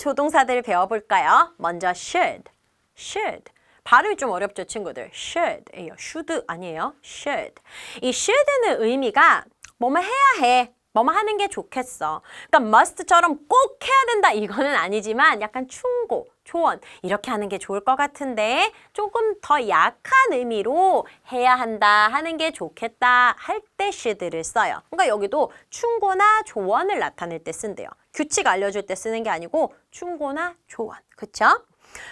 조동사들을 배워볼까요? 먼저 should, should. 발음이 좀 어렵죠, 친구들. should예요. should 아니에요. should. 이 should는 의미가 뭐뭐 해야 해. 뭐뭐 하는 게 좋겠어. 그러니까 must처럼 꼭 해야 된다 이거는 아니지만 약간 충고, 조언 이렇게 하는 게 좋을 것 같은데 조금 더 약한 의미로 해야 한다 하는 게 좋겠다 할 때 should를 써요. 그러니까 여기도 충고나 조언을 나타낼 때 쓴대요. 규칙 알려줄 때 쓰는 게 아니고 충고나 조언. 그쵸?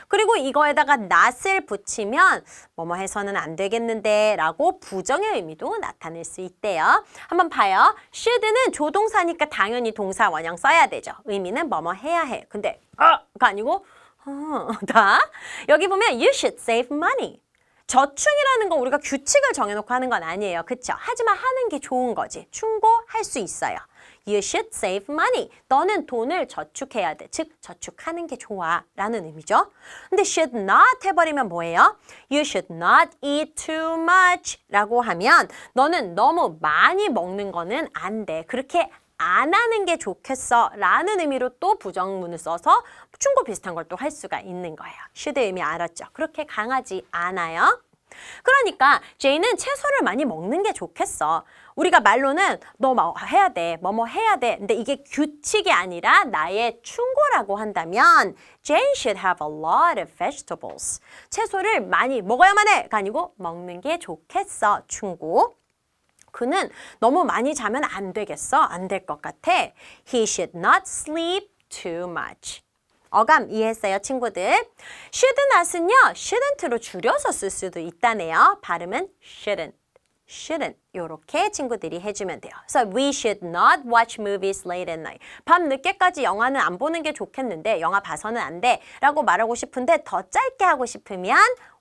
그리고 이거에다가 not을 붙이면 뭐뭐 해서는 안 되겠는데 라고 부정의 의미도 나타낼 수 있대요. 한번 봐요. should는 조동사니까 당연히 동사 원형 써야 되죠. 의미는 뭐뭐 해야 해. 근데 아가 아니고 어, 다 여기 보면 you should save money. 저축이라는 거 우리가 규칙을 정해놓고 하는 건 아니에요. 그쵸? 하지만 하는 게 좋은 거지. 충고할 수 있어요. You should save money. 너는 돈을 저축해야 돼. 즉, 저축하는 게 좋아. 라는 의미죠. 근데 should not 해버리면 뭐예요? You should not eat too much. 라고 하면 너는 너무 많이 먹는 거는 안 돼. 그렇게 안 하는 게 좋겠어. 라는 의미로 또 부정문을 써서 충고 비슷한 걸 또 할 수가 있는 거예요. should의 의미 알았죠? 그렇게 강하지 않아요. 그러니까 제이는 채소를 많이 먹는 게 좋겠어. 우리가 말로는 너 뭐 해야 돼, 뭐뭐 해야 돼. 근데 이게 규칙이 아니라 나의 충고라고 한다면 Jane should have a lot of vegetables. 채소를 많이 먹어야만 해가 아니고 먹는 게 좋겠어. 충고. 그는 너무 많이 자면 안 되겠어. 안 될 것 같아. He should not sleep too much. 어감 이해했어요, 친구들? should not은요, shouldn't로 줄여서 쓸 수도 있다네요. 발음은 shouldn't, shouldn't 요렇게 친구들이 해주면 돼요. 그래서 we should not watch movies late at night. 밤 늦게까지 영화는 안 보는 게 좋겠는데 영화 봐서는 안 돼. 라고 말하고 싶은데 더 짧게 하고 싶으면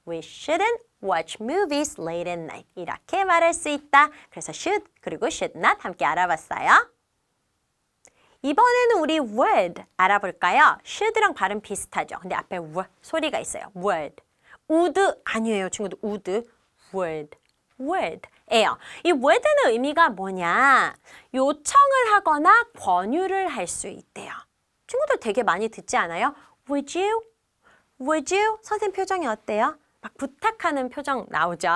we shouldn't watch movies late at night. 이렇게 말할 수 있다. 그래서 should 그리고 should not 함께 알아봤어요. 이번에는 우리 would 알아볼까요? should랑 발음 비슷하죠. 근데 앞에 w 소리가 있어요. would. would 아니에요, 친구들. would. would. would. 예요. 이 would는 의미가 뭐냐? 요청을 하거나 권유를 할 수 있대요. 친구들 되게 많이 듣지 않아요? Would you? Would you? 선생님 표정이 어때요? 막 부탁하는 표정 나오죠.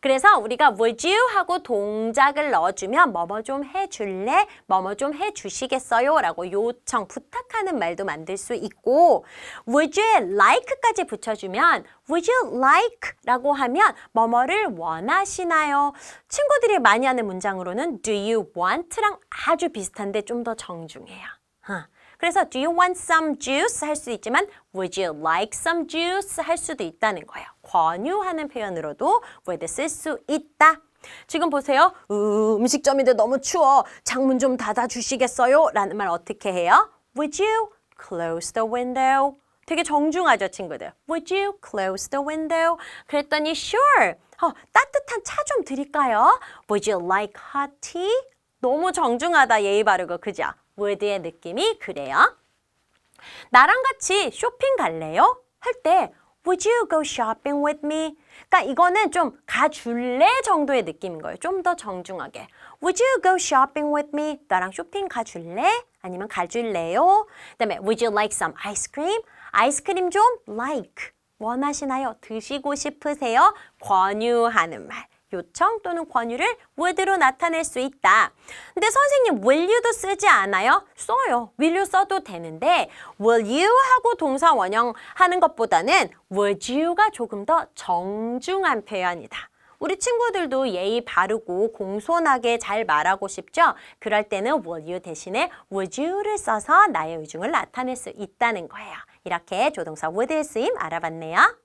그래서 우리가 would you 하고 동작을 넣어주면 뭐뭐 좀 해줄래? 뭐뭐 좀 해주시겠어요? 라고 요청, 부탁하는 말도 만들 수 있고 would you에 like까지 붙여주면 would you like? 라고 하면 뭐뭐를 원하시나요? 친구들이 많이 하는 문장으로는 do you want랑 아주 비슷한데 좀 더 정중해요. 어. 그래서 do you want some juice 할 수 있지만 would you like some juice 할 수도 있다는 거예요. 권유하는 표현으로도 would 쓸수 있다. 지금 보세요. 으, 음식점인데 너무 추워. 창문 좀 닫아 주시겠어요? 라는 말 어떻게 해요? Would you close the window? 되게 정중하죠, 친구들. Would you close the window? 그랬더니 sure. 어, 따뜻한 차 좀 드릴까요? Would you like hot tea? 너무 정중하다, 예의 바르고, 그죠? would의 느낌이 그래요. 나랑 같이 쇼핑 갈래요? 할 때 Would you go shopping with me? 그러니까 이거는 좀 가줄래 정도의 느낌인 거예요. 좀 더 정중하게. Would you go shopping with me? 나랑 쇼핑 가줄래? 아니면 가줄래요? 그다음에 Would you like some ice cream? 아이스크림 좀 like. 원하시나요? 드시고 싶으세요? 권유하는 말. 요청 또는 권유를 would로 나타낼 수 있다. 근데 선생님 will you도 쓰지 않아요? 써요. will you 써도 되는데 will you 하고 동사 원형 하는 것보다는 would you가 조금 더 정중한 표현이다. 우리 친구들도 예의 바르고 공손하게 잘 말하고 싶죠? 그럴 때는 will you 대신에 would you를 써서 나의 의중을 나타낼 수 있다는 거예요. 이렇게 조동사 would의 쓰임 알아봤네요.